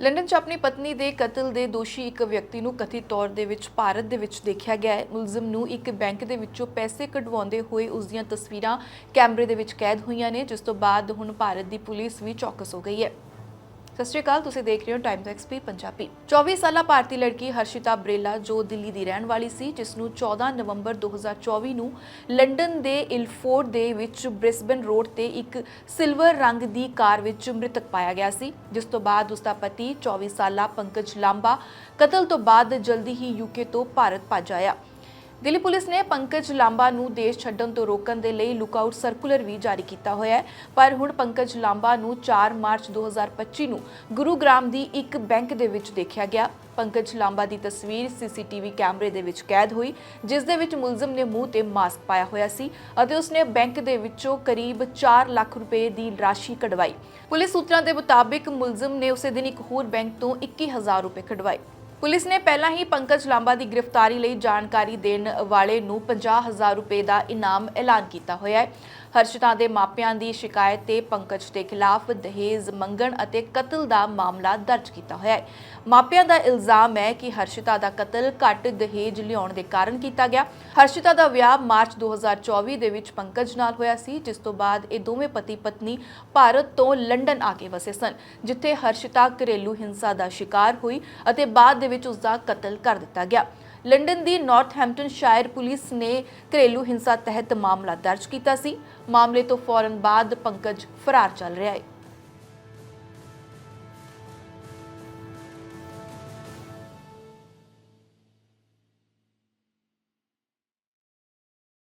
London 'ਚ ਆਪਣੀ ਪਤਨੀ ਦੇ ਕਤਲ ਦੇ ਦੋਸ਼ੀ ਇੱਕ ਵਿਅਕਤੀ ਨੂੰ ਕਥਿਤ ਤੌਰ ਦੇ ਵਿੱਚ ਭਾਰਤ ਦੇ ਵਿੱਚ ਦੇਖਿਆ ਗਿਆ ਹੈ। ਮੁਲਜ਼ਮ ਨੂੰ ਇੱਕ ਬੈਂਕ ਦੇ ਵਿੱਚੋਂ ਪੈਸੇ ਕਢਵਾਉਂਦੇ ਹੋਏ ਉਸ ਦੀਆਂ ਤਸਵੀਰਾਂ ਕੈਮਰੇ ਦੇ ਵਿੱਚ ਕੈਦ ਹੋਈਆਂ ਨੇ, ਜਿਸ ਤੋਂ ਬਾਅਦ ਹੁਣ ਭਾਰਤ ਦੀ ਪੁਲਿਸ ਵੀ ਚੌਕਸ ਹੋ ਗਈ ਹੈ। ਸਤਿ ਸ਼੍ਰੀ ਅਕਾਲ, ਤੁਸੀਂ ਦੇਖ ਰਹੇ ਹੋ ਟਾਈਮਜ਼ ਐਕਸਪੀ ਪੰਜਾਬੀ। 24 ਸਾਲਾ ਭਾਰਤੀ ਲੜਕੀ ਹਰਸ਼ਿਤਾ ਬਰੇਲਾ, ਜੋ ਦਿੱਲੀ ਦੀ ਰਹਿਣ ਵਾਲੀ ਸੀ, ਜਿਸ ਨੂੰ 14 ਨਵੰਬਰ 2024 ਨੂੰ ਲੰਡਨ ਦੇ ਇਲਫੋਰਡ ਦੇ ਵਿੱਚ ਬ੍ਰਿਸਬਨ ਰੋਡ ਤੇ ਇੱਕ ਸਿਲਵਰ ਰੰਗ ਦੀ ਕਾਰ ਵਿੱਚ ਮ੍ਰਿਤਕ ਪਾਇਆ ਗਿਆ ਸੀ, ਜਿਸ ਤੋਂ ਬਾਅਦ ਉਸ ਦਾ ਪਤੀ 24 ਸਾਲਾ ਪੰਕਜ ਲਾਂਬਾ ਕਤਲ ਤੋਂ ਬਾਅਦ ਜਲਦੀ ਹੀ ਯੂਕੇ ਤੋਂ ਭਾਰਤ ਭੱਜ ਆਇਆ। ਦਿੱਲੀ ਪੁਲਿਸ ਨੇ ਪੰਕਜ ਲਾਂਬਾ ਨੂੰ ਦੇਸ਼ ਛੱਡਣ ਤੋਂ ਰੋਕਣ ਦੇ ਲਈ ਲੁੱਕਆਊਟ ਸਰਕੂਲਰ ਵੀ ਜਾਰੀ ਕੀਤਾ ਹੋਇਆ ਹੈ। ਪਰ ਹੁਣ ਪੰਕਜ ਲਾਂਬਾ ਨੂੰ 4 ਮਾਰਚ 2025 ਨੂੰ ਗੁਰੂਗ੍ਰਾਮ ਦੀ ਇੱਕ ਬੈਂਕ ਦੇ ਵਿੱਚ ਦੇਖਿਆ ਗਿਆ। ਪੰਕਜ ਲਾਂਬਾ ਦੀ ਤਸਵੀਰ ਸੀਸੀਟੀਵੀ ਕੈਮਰੇ ਦੇ ਵਿੱਚ ਕੈਦ ਹੋਈ, ਜਿਸ ਦੇ ਵਿੱਚ ਮੁਲਜ਼ਮ ਨੇ ਮੂੰਹ ਤੇ ਮਾਸਕ ਪਾਇਆ ਹੋਇਆ ਸੀ ਅਤੇ ਉਸਨੇ ਬੈਂਕ ਦੇ ਵਿੱਚੋਂ ਕਰੀਬ 4 ਲੱਖ ਰੁਪਏ ਦੀ ਰਾਸ਼ੀ ਕਢਵਾਈ। ਪੁਲਿਸ ਸੂਤਰਾਂ ਦੇ ਮੁਤਾਬਿਕ ਮੁਲਜ਼ਮ ਨੇ ਉਸੇ ਦਿਨ ਇੱਕ ਹੋਰ ਬੈਂਕ ਤੋਂ 21000 ਰੁਪਏ ਕਢਵਾਏ। ਪੁਲਿਸ ਨੇ ਪਹਿਲਾਂ ਹੀ ਪੰਕਜ ਲਾਂਬਾ ਦੀ ਗ੍ਰਿਫਤਾਰੀ ਲਈ ਜਾਣਕਾਰੀ ਦੇਣ ਵਾਲੇ ਨੂੰ 50000 ਰੁਪਏ ਦਾ ਇਨਾਮ ਐਲਾਨ ਕੀਤਾ ਹੋਇਆ ਹੈ। ਹਰਸ਼ਿਤਾ ਦੇ ਮਾਪਿਆਂ ਦੀ ਸ਼ਿਕਾਇਤ ਤੇ ਪੰਕਜ ਦੇ ਖਿਲਾਫ ਦਹੇਜ਼ ਮੰਗਣ ਅਤੇ ਕਤਲ ਦਾ ਮਾਮਲਾ ਦਰਜ ਕੀਤਾ ਹੋਇਆ ਹੈ। ਮਾਪਿਆਂ ਦਾ ਇਲਜ਼ਾਮ ਹੈ ਕਿ ਹਰਸ਼ਿਤਾ ਦਾ ਕਤਲ ਘੱਟ ਦਹੇਜ ਲਿਆਉਣ ਦੇ ਕਾਰਨ ਕੀਤਾ ਗਿਆ। ਹਰਸ਼ਿਤਾ ਦਾ ਵਿਆਹ ਮਾਰਚ 2024 ਦੇ ਵਿੱਚ ਪੰਕਜ ਨਾਲ ਹੋਇਆ ਸੀ, ਜਿਸ ਤੋਂ ਬਾਅਦ ਇਹ ਦੋਵੇਂ ਪਤੀ ਪਤਨੀ ਭਾਰਤ ਤੋਂ ਲੰਡਨ ਆ ਕੇ ਵਸੇ ਸਨ, ਜਿੱਥੇ ਹਰਸ਼ਿਤਾ ਘਰੇਲੂ ਹਿੰਸਾ ਦਾ ਸ਼ਿਕਾਰ ਹੋਈ ਅਤੇ ਬਾਅਦ ਦੇ ਵਿੱਚ ਉਸ ਦਾ ਕਤਲ ਕਰ ਦਿੱਤਾ ਗਿਆ। ਲੰਡਨ ਦੀ ਨਾਰਥਹੈਂਪਟਨ ਸ਼ਾਇਰ ਪੁਲਿਸ ਨੇ ਘਰੇਲੂ ਹਿੰਸਾ ਤਹਿਤ ਮਾਮਲਾ ਦਰਜ ਕੀਤਾ ਸੀ। ਮਾਮਲੇ ਤੋਂ ਫੌਰਨ ਬਾਅਦ ਪੰਕਜ ਫਰਾਰ ਚੱਲ ਰਿਹਾ ਹੈ।